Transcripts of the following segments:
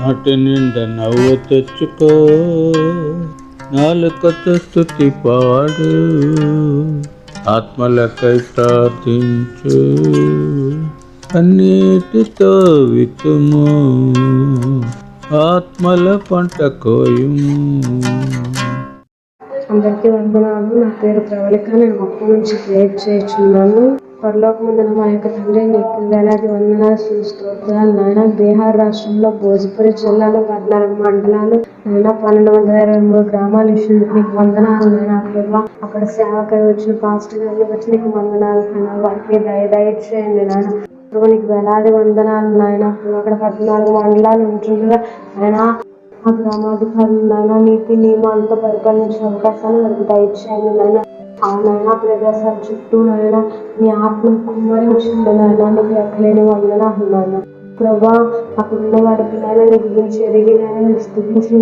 నాటి నిండా నవ్వు తెచ్చుకో. నాలుకతో స్థుతి పాడు. ఆత్మలకై ప్రార్థించు. అన్నిటితో వితుము ఆత్మల పంట కోయుము. అందరికీ వందనాలు. నా పేరు ప్రవళిక. నేను మొక్క నుంచి క్రియేట్ చేస్తున్నాను. పరలోకమందున మా యొక్క తండ్రి నీకు వేలాది వందనాలు స్తోత్రాలు నాయన. బీహార్ రాష్ట్రంలో భోజ్పురి జిల్లాలో పద్నాలుగు మండలాలు. నాయన పన్నెండు వందల ఇరవై మూడు గ్రామాలు విషయం నీకు వందనాలు నాయన. ప్రభా అక్కడ సేవకై వచ్చిన పాస్టర్ గారిని వచ్చి నీకు వందనాలు నాయన. వారికి దయ దయచేయండి నాయన. ప్రభు నీకు వేలాది వందనాలు నాయన. అక్కడ పద్నాలుగు మండలాలు ఉంటుండగా ఆయన ఆ గ్రామాధికారులు నాయన నీతి నియమాలతో పరిపాలించే అవకాశాలు వారికి దయచేయండి నాయన. ఆ నాయన ప్రదేశాల చుట్టూ నాయన నీ ఆత్మ కుమ్మరించండి నాయన నీకు ఎక్కలేని వందన అన్నాను ప్రభా అక్కడున్న వారికి నాయన నీ గురించి ఎరిగి నాయన నీ స్థుతించి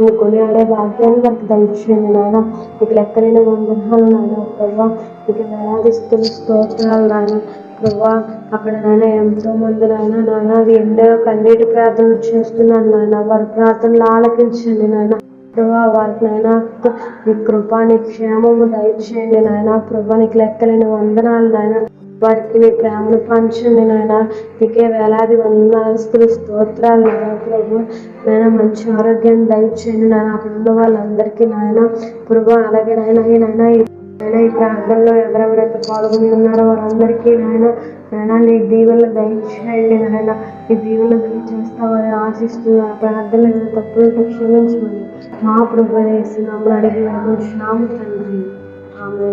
నువ్వు కొనియాడే భాగ్యాన్ని నాకు దయచేయండి నాయన. నీకు లెక్కలేని వందనాలు నాయన. ప్రభా నీకు వేలాదిస్తున్న స్తోత్రాలు నాయన. ప్రభా అక్కడ నాయన ఎంతో మంది నాయన. నాయన ఎన్నో కన్నీటి ప్రార్థనలు చేస్తున్నాను నాయన. వారి ప్రార్థనలు ఆలకించండి నాయన. ప్రభా వారికి నాయన నీ నీ క్షేమము దయచేయండి నాయన. ప్రభా నీకు లెక్కలేని వందనాలు నాయన. వారికి నీ ప్రేమను పంచండి నాయన. నీకే వేలాది వందనాలు స్తోత్రాలు నాయన ప్రభు. నాయన మంచి ఆరోగ్యం దయచేయండి నాయన. అక్కడ ఉన్న వాళ్ళందరికీ నాయన. ప్రభు అలాగే నాయన ఈ నాయన ఈ నాయన ఈ ప్రాంతంలో ఎవరెవరైతే పాల్గొని ఉన్నారో వారందరికీ నాయన నాయన నీ దీవెనలు దయచేయండి నాయన. నీ దీవెనలు దయచేస్తామని ఆశిస్తున్నాను ప్రార్థన ఏమైనా తప్పులు క్షమించమని మా ప్రభు వేసి నమ్మని అడిగి వేడుకుంటున్నాము తండ్రి. ఆమె